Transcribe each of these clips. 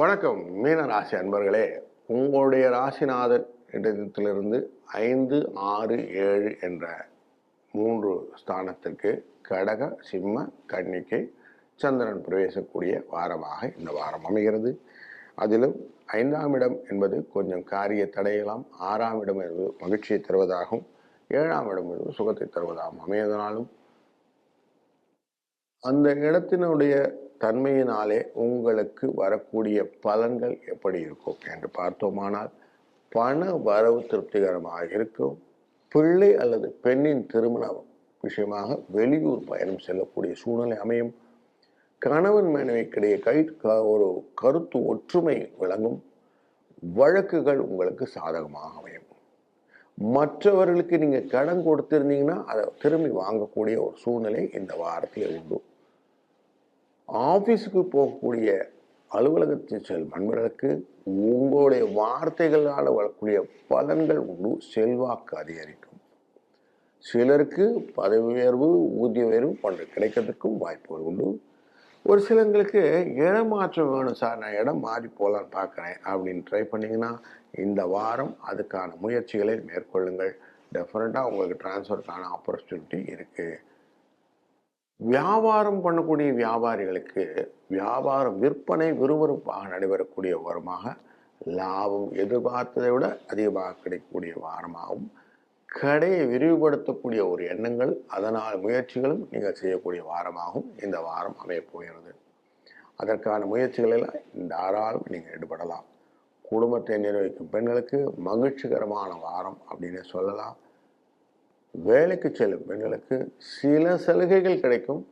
வணக்கம். மீன ராசி அன்பர்களே உங்களுடைய ராசிநாதன் இடத்திலிருந்து ஐந்து ஆறு ஏழு என்ற மூன்று ஸ்தானத்திற்கு கடக சிம்ம கன்னிக்கு சந்திரன் பிரவேசக்கூடிய வாரமாக இந்த வாரம் அமைகிறது. அதிலும் ஐந்தாம் இடம் என்பது கொஞ்சம் காரிய தடையலாம் ஆறாம் இடம் என்பது மகிழ்ச்சியை தருவதாகவும் ஏழாம் இடம் என்பது சுகத்தை தருவதாகவும் அமையதனாலும் அந்த இடத்தினுடைய தன்மையினாலே உங்களுக்கு வரக்கூடிய பலன்கள் எப்படி இருக்கும் என்று பார்த்தோமானால் பண வரவு திருப்திகரமாக இருக்கும். பிள்ளை அல்லது பெண்ணின் திருமண விஷயமாக வெளியூர் பயணம் செல்லக்கூடிய சூழ்நிலை அமையும். கணவன் மனைவிக்கிடையே கை க- ஒரு கருத்து ஒற்றுமை விளங்கும். வழக்குகள் உங்களுக்கு சாதகமாக அமையும். மற்றவர்களுக்கு நீங்கள் கடன் கொடுத்திருந்தீங்கன்னா அதை திரும்பி வாங்கக்கூடிய ஒரு சூழ்நிலை இந்த வாரத்தில் உண்டு. ஆஃபீஸுக்கு போகக்கூடிய அலுவலகத்தில் செல்லும் நண்பர்களுக்கு உங்களுடைய வார்த்தைகளால் வரக்கூடிய பலன்கள் உண்டு. செல்வாக்கு அதிகரிக்கும். சிலருக்கு பதவி உயர்வு ஊதிய உயர்வு போன்ற கிடைக்கிறதுக்கும் வாய்ப்புகள் உண்டு. ஒரு சிலங்களுக்கு இடமாற்றம் வேணும் சார் நான் இடம் மாறி போகலான்னு பார்க்குறேன் அப்படின்னு ட்ரை பண்ணிங்கன்னா இந்த வாரம் அதுக்கான முயற்சிகளை மேற்கொள்ளுங்கள். டெஃபினட்டாக உங்களுக்கு டிரான்ஸ்ஃபருக்கான ஆப்பர்ச்சுனிட்டி இருக்குது வியாபாரம் பண்ணக்கூடிய வியாபாரிகளுக்கு வியாபாரம் விற்பனை விறுவிறுப்பாக நடைபெறக்கூடிய வாரமாக லாபம் எதிர்பார்த்ததை விட அதிகமாக கிடைக்கக்கூடிய வாரமாகவும் கடையை விரிவுபடுத்தக்கூடிய ஒரு எண்ணங்கள் அதனால் முயற்சிகளும் நீங்கள் செய்யக்கூடிய வாரமாகவும் இந்த வாரம் அமையப்போகிறது. அதற்கான முயற்சிகளில் தாராளம் நீங்கள் ஈடுபடலாம். குடும்பத்தை நிர்வகிக்கும் பெண்களுக்கு மகிழ்ச்சிகரமான வாரம் அப்படின்னு சொல்லலாம். வேலைக்கு செல்லும் பெண்களுக்கு சில சலுகைகள் கிடைக்கும்.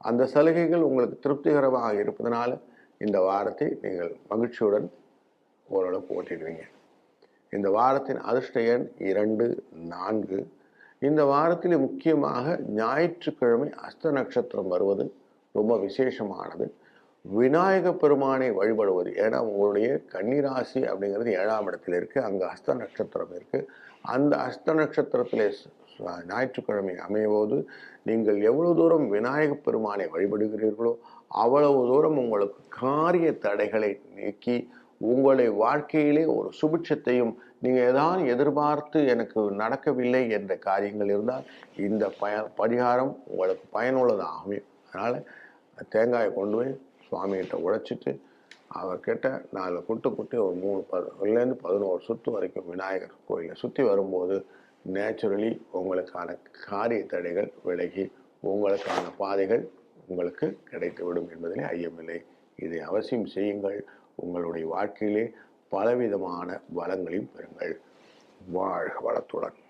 அந்த சலுகைகள் உங்களுக்கு திருப்திகரமாக இருப்பதனால இந்த வாரத்தை நீங்கள் மகிழ்ச்சியுடன் ஓரளவுக்கு ஓட்டிடுவீங்க. இந்த வாரத்தின் அதிர்ஷ்ட எண் இரண்டு நான்கு. இந்த வாரத்தில் முக்கியமாக ஞாயிற்றுக்கிழமை அஸ்த நட்சத்திரம் வருவது ரொம்ப விசேஷமானது. விநாயக பெருமானை வழிபடுவது ஏன்னா உங்களுடைய கன்னிராசி அப்படிங்கிறது ஏழாம் இடத்துல இருக்குது அங்கே அஸ்த நட்சத்திரம் இருக்குது அந்த அஸ்த நட்சத்திரத்திலே ஞாயிற்றுக்கிழமை அமையும்போது நீங்கள் எவ்வளவு தூரம் விநாயக பெருமானை வழிபடுகிறீர்களோ அவ்வளவு தூரம் உங்களுக்கு காரிய தடைகளை நீக்கி உங்களை வாழ்க்கையிலே ஒரு சுபிட்சத்தையும் நீங்கள் ஏதாவது எதிர்பார்த்து எனக்கு நடக்கவில்லை என்ற காரியங்கள் இருந்தால் இந்த பய பரிகாரம் உங்களுக்கு பயனுள்ளதாக அமையும். அதனால் தேங்காயை கொண்டு போய் சுவாமிகிட்ட உழைச்சிட்டு அவர்கிட்ட நாலு குட்டு குட்டி ஒரு மூணு பதிலேருந்து பதினோரு சுற்று வரைக்கும் விநாயகர் கோயிலை சுற்றி வரும்போது நேச்சுரலி உங்களுக்கான காரிய தடைகள் விலகி உங்களுக்கான பாதைகள் உங்களுக்கு கிடைத்துவிடும் என்பதிலே ஐயமில்லை. இதை அவசியம் செய்யுங்கள். உங்களுடைய வாழ்க்கையிலே பலவிதமான வளங்களையும் பெறுங்கள். வாழ்க வளத்துடன்.